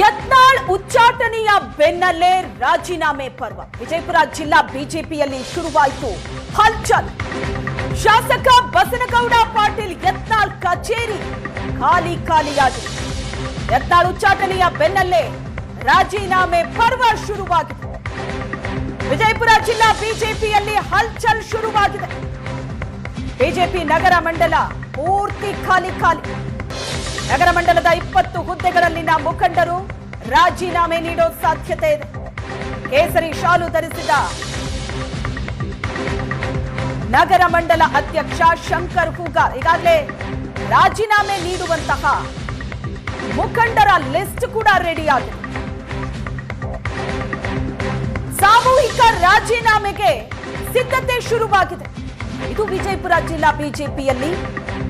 ಯತ್ನಾಳ್ ಉಚ್ಚಾಟನೆಯ ಬೆನ್ನಲ್ಲೇ ರಾಜೀನಾಮೆ ಪರ್ವ. ವಿಜಯಪುರ ಜಿಲ್ಲಾ ಬಿಜೆಪಿಯಲ್ಲಿ ಶುರುವಾಯಿತು ಹಲ್ಚಲ್. ಶಾಸಕ ಬಸನಗೌಡ ಪಾಟೀಲ್ ಯತ್ನಾಳ್ ಕಚೇರಿ ಖಾಲಿ ಖಾಲಿಯಾಗಿದೆ ಯತ್ನಾಳ್ ಉಚ್ಚಾಟನೆಯ ಬೆನ್ನಲ್ಲೇ ರಾಜೀನಾಮೆ ಪರ್ವ ಶುರುವಾಗಿದೆ. ವಿಜಯಪುರ ಜಿಲ್ಲಾ ಬಿಜೆಪಿಯಲ್ಲಿ ಹಲ್ಚಲ್ ಶುರುವಾಗಿದೆ. ಬಿಜೆಪಿ ನಗರ ಮಂಡಲ ಪೂರ್ತಿ ಖಾಲಿ ಖಾಲಿ. ನಗರ ಮಂಡಲದ ಇಪ್ಪತ್ತು ಹುದ್ದೆಗಳಲ್ಲಿನ ಮುಖಂಡರು ರಾಜೀನಾಮೆ ನೀಡೋ ಸಾಧ್ಯತೆ ಇದೆ. ಕೇಸರಿ ಶಾಲು ಧರಿಸಿದ ನಗರ ಮಂಡಲ ಅಧ್ಯಕ್ಷ ಶಂಕರ್ ಹೂಗಾರ್ ಈಗಾಗಲೇ ರಾಜೀನಾಮೆ ನೀಡುವಂತಹ ಮುಖಂಡರ ಲಿಸ್ಟ್ ಕೂಡ ರೆಡಿ ಆಗಿದೆ ಸಾಮೂಹಿಕ ರಾಜೀನಾಮೆಗೆ ಸಿದ್ಧತೆ ಶುರುವಾಗಿದೆ. ಇದು ವಿಜಯಪುರ ಜಿಲ್ಲಾ ಬಿಜೆಪಿಯಲ್ಲಿ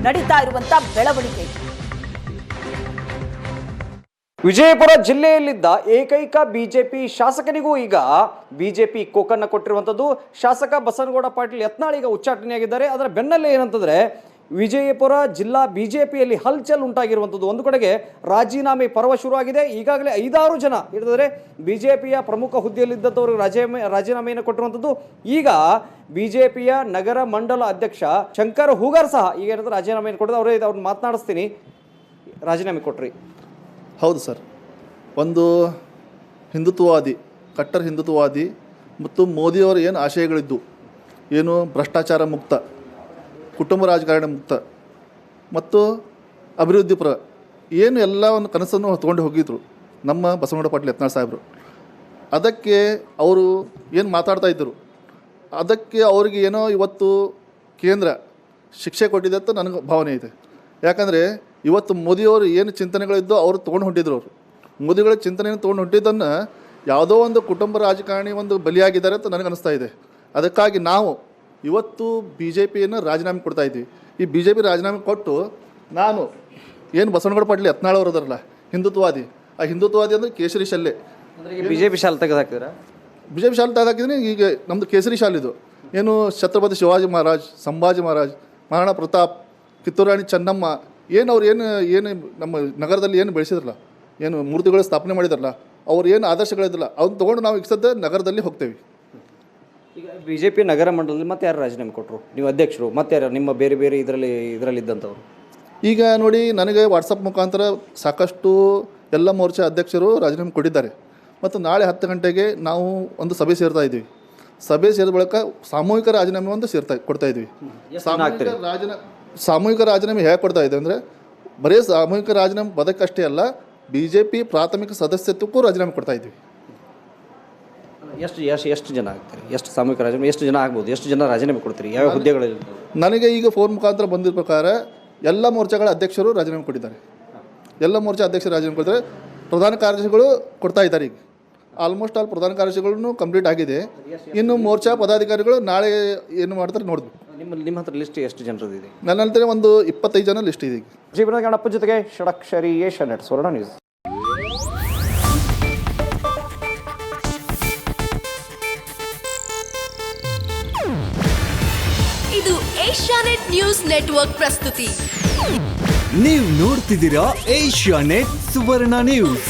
ನಡೀತಾ ಇರುವಂತಹ ಬೆಳವಣಿಗೆ. ವಿಜಯಪುರ ಜಿಲ್ಲೆಯಲ್ಲಿದ್ದ ಏಕೈಕ ಬಿಜೆಪಿ ಶಾಸಕನಿಗೂ ಈಗ ಬಿಜೆಪಿ ಕೋಕನ್ನ ಕೊಟ್ಟಿರುವಂಥದ್ದು. ಶಾಸಕ ಬಸನಗೌಡ ಪಾಟೀಲ್ ಯತ್ನಾಳ್ ಈಗ ಉಚ್ಚಾಟನೆಯಾಗಿದ್ದಾರೆ. ಅದರ ಬೆನ್ನಲ್ಲೇ ಏನಂತಂದ್ರೆ, ವಿಜಯಪುರ ಜಿಲ್ಲಾ ಬಿಜೆಪಿಯಲ್ಲಿ ಹಲ್ಚಲ್ ಉಂಟಾಗಿರುವಂಥದ್ದು. ಒಂದು ಕಡೆಗೆ ರಾಜೀನಾಮೆ ಪರ್ವ ಶುರುವಾಗಿದೆ. ಈಗಾಗಲೇ ಐದಾರು ಜನ ಹಿಡಿದರೆ ಬಿಜೆಪಿಯ ಪ್ರಮುಖ ಹುದ್ದೆಯಲ್ಲಿದ್ದಂಥವ್ರಿಗೆ ರಾಜೀನಾಮೆ, ರಾಜೀನಾಮೆಯನ್ನು ಕೊಟ್ಟಿರುವಂಥದ್ದು. ಈಗ ಬಿಜೆಪಿಯ ನಗರ ಮಂಡಲ ಅಧ್ಯಕ್ಷ ಶಂಕರ್ ಹೂಗಾರ್ ಸಹ ಈಗ ಏನಂದ್ರೆ ರಾಜೀನಾಮೆಯನ್ನು ಕೊಟ್ಟಿದ್ದು ಅವರೇ ಅವ್ರನ್ನ ಮಾತನಾಡಿಸ್ತೀನಿ. ರಾಜೀನಾಮೆ ಕೊಟ್ರಿ. ಹೌದು ಸರ್. ಒಂದು ಹಿಂದುತ್ವವಾದಿ, ಕಟ್ಟರ್ ಹಿಂದುತ್ವವಾದಿ ಮತ್ತು ಮೋದಿಯವರ ಏನು ಆಶಯಗಳಿದ್ದು? ಏನು ಭ್ರಷ್ಟಾಚಾರ ಮುಕ್ತ, ಕುಟುಂಬ ರಾಜಕಾರಣ ಮುಕ್ತ ಮತ್ತು ಅಭಿವೃದ್ಧಿಪುರ ಏನು ಎಲ್ಲ ಒಂದು ಕನಸನ್ನು ತೊಗೊಂಡು ಹೋಗಿದ್ರು ನಮ್ಮ ಬಸವನಗೌಡ ಪಾಟೀಲ್ ಯತ್ನಾಳ್ ಸಾಹೇಬರು. ಅದಕ್ಕೆ ಅವರು ಏನು ಮಾತಾಡ್ತಾ ಇದ್ದರು? ಅದಕ್ಕೆ ಅವರಿಗೆ ಏನೋ ಇವತ್ತು ಕೇಂದ್ರ ಶಿಕ್ಷೆ ಕೊಟ್ಟಿದೆ ಅಂತ ನನಗೆ ಭಾವನೆ ಇದೆ. ಯಾಕಂದರೆ ಇವತ್ತು ಮೋದಿಯವರು ಏನು ಚಿಂತನೆಗಳಿದ್ದೋ ಅವರು ತೊಗೊಂಡು ಹೊಂಟಿದ್ರು ಅವರು. ಮೋದಿಗಳ ಚಿಂತನೆಯನ್ನು ತೊಗೊಂಡು ಹೊಂಟಿದ್ದನ್ನು ಯಾವುದೋ ಒಂದು ಕುಟುಂಬ ರಾಜಕಾರಣಿ ಒಂದು ಬಲಿಯಾಗಿದ್ದಾರೆ ಅಂತ ನನಗೆ ಅನಿಸ್ತಾ ಇದೆ. ಅದಕ್ಕಾಗಿ ನಾವು ಇವತ್ತು ಬಿ ಜೆ ಪಿಯನ್ನು ರಾಜೀನಾಮೆ ಕೊಡ್ತಾ ಇದ್ವಿ. ಈ ಬಿ ಜೆ ಪಿ ರಾಜೀನಾಮೆ ಕೊಟ್ಟು ನಾನು ಏನು ಬಸವನಗೌಡ ಪಾಟೀಲ್ ಯತ್ನಾಳ್ ಅವರು ಅದಾರಲ್ಲ ಹಿಂದುತ್ವವಾದಿ. ಆ ಹಿಂದುತ್ವವಾದಿ ಅಂದರೆ ಕೇಸರಿ ಶಾಲೆ ಬಿ ಜೆ ಪಿ ಶಾಲೆ ತೆಗೆದಾಕಿದ್ರೆ ಬಿ ಜೆ ಪಿ ಶಾಲೆ ತೆಗೆದಾಕಿದ್ರೆ ಈಗ ನಮ್ಮದು ಕೇಸರಿ ಶಾಲೆ ಇದು. ಏನು ಛತ್ರಪತಿ ಶಿವಾಜಿ ಮಹಾರಾಜ್ ಸಂಭಾಜಿ ಮಹಾರಾಜ್ ಮಹಾರಾಣಾ ಪ್ರತಾಪ್ ಕಿತ್ತೂರಾಣಿ ಚೆನ್ನಮ್ಮ ಏನು ಅವ್ರು ಏನು ಏನು ನಮ್ಮ ನಗರದಲ್ಲಿ ಏನು ಬೆಳೆಸಿದ್ರಲ್ಲ ಏನು ಮೂರ್ತಿಗಳು ಸ್ಥಾಪನೆ ಮಾಡಿದಾರಲ್ಲ ಅವ್ರು ಏನು ಆದರ್ಶಗಳಿದ್ರಲ್ಲ ಅವ್ನ ತೊಗೊಂಡು ನಾವು ಈಗ ಸದ್ಯ ನಗರದಲ್ಲಿ ಹೋಗ್ತೇವೆ. ಈಗ ಪಿ ನಗರ ಮಂಡಲದಲ್ಲಿ ಮತ್ತೆ ಯಾರು ರಾಜೀನಾಮೆ ಕೊಟ್ಟರು ನೀವು ಅಧ್ಯಕ್ಷರು ಮತ್ತೆ ಯಾರು ನಿಮ್ಮ ಬೇರೆ ಬೇರೆ ಇದರಲ್ಲಿ ಇದರಲ್ಲಿ ಇದ್ದಂಥವ್ರು ಈಗ ನೋಡಿ ನನಗೆ ವಾಟ್ಸಪ್ ಮುಖಾಂತರ ಸಾಕಷ್ಟು ಎಲ್ಲ ಮೋರ್ಚಾ ಅಧ್ಯಕ್ಷರು ರಾಜೀನಾಮೆ ಕೊಟ್ಟಿದ್ದಾರೆ. ಮತ್ತು ನಾಳೆ ಹತ್ತು ಗಂಟೆಗೆ ನಾವು ಒಂದು ಸಭೆ ಸೇರ್ತಾ ಇದ್ವಿ. ಸಭೆ ಸೇರಿದ ಬಳಿಕ ಸಾಮೂಹಿಕ ರಾಜೀನಾಮೆ ಒಂದು ಸೇರ್ತಾ ಕೊಡ್ತಾ ಇದ್ವಿ. ಸಾಮೂಹಿಕ ಜನ ಆಗ್ತೀರಿ? ಸಾಮೂಹಿಕ ರಾಜೀನಾ ಸಾಮೂಹಿಕ ರಾಜೀನಾಮೆ ಹೇಗೆ ಕೊಡ್ತಾ ಇದೆ ಅಂದರೆ ಬರೀ ಸಾಮೂಹಿಕ ರಾಜೀನಾಮೆ ಬದಕ್ಕಷ್ಟೇ ಅಲ್ಲ ಬಿ ಜೆ ಪಿ ಪ್ರಾಥಮಿಕ ಸದಸ್ಯತ್ವಕ್ಕೂ ರಾಜೀನಾಮೆ ಕೊಡ್ತಾ ಇದ್ವಿ. ಎಷ್ಟು ಎಷ್ಟು ಎಷ್ಟು ಜನ ಆಗ್ತಾರೆ? ಎಷ್ಟು ಸಾಮೂಹಿಕ ರಾಜೀನಾಮೆ ಎಷ್ಟು ಜನ ಆಗ್ಬೋದು? ಎಷ್ಟು ಜನ ರಾಜೀನಾಮೆ ಕೊಡ್ತೀರಿ? ಯಾವ ಹುದ್ದೆಗಳಲ್ಲಿ? ನನಗೆ ಈಗ ಫೋನ್ ಮುಖಾಂತರ ಬಂದಿರೋ ಪ್ರಕಾರ ಎಲ್ಲ ಮೋರ್ಚಾಗಳ ಅಧ್ಯಕ್ಷರು ರಾಜೀನಾಮೆ ಕೊಟ್ಟಿದ್ದಾರೆ. ಎಲ್ಲ ಮೋರ್ಚಾ ಅಧ್ಯಕ್ಷರು ರಾಜೀನಾಮೆ ಕೊಡ್ತಾರೆ ಪ್ರಧಾನ ಕಾರ್ಯದರ್ಶಿಗಳು ಕೊಡ್ತಾ ಇದ್ದಾರೆ ಈಗ. ಆಲ್ಮೋಸ್ಟ್ ಆಲ್ ಪ್ರಧಾನ ಕಾರ್ಯದರ್ಶಿಗಳನ್ನು ಕಂಪ್ಲೀಟ್ ಆಗಿದೆ. ಇನ್ನು ಮೋರ್ಚಾ ಪದಾಧಿಕಾರಿಗಳು ನಾಳೆ ಏನು ಮಾಡ್ತಾರೆ ನೋಡ್ಬೇಕು. ನಿಮ್ಮ ನಿಮ್ಮ ಹತ್ರ ಲಿಸ್ಟ್ ಎಷ್ಟು ಜನರದಿದೆ? ಇದೆ ನನ್ನ ಹತ್ರ ಒಂದು ಇಪ್ಪತ್ತೈದು ಜನ ಲಿಸ್ಟ್ ಇದೆ. ಜೀವನ ಗಣಪ್ಪ ಜೊತೆಗೆ ಷಡಕ್ಷರಿ ಏಷ್ಯಾ ನೆಟ್ ಸ್ವರ್ಣ ನ್ಯೂಸ್ ಇದು ಏಷ್ಯಾನೆಟ್ ನ್ಯೂಸ್ ನೆಟ್ವರ್ಕ್ ಪ್ರಸ್ತುತಿ. ನೀವು ನೋಡ್ತಿದ್ದೀರಾ ಏಷ್ಯಾ ನೆಟ್ ಸುವರ್ಣ ನ್ಯೂಸ್.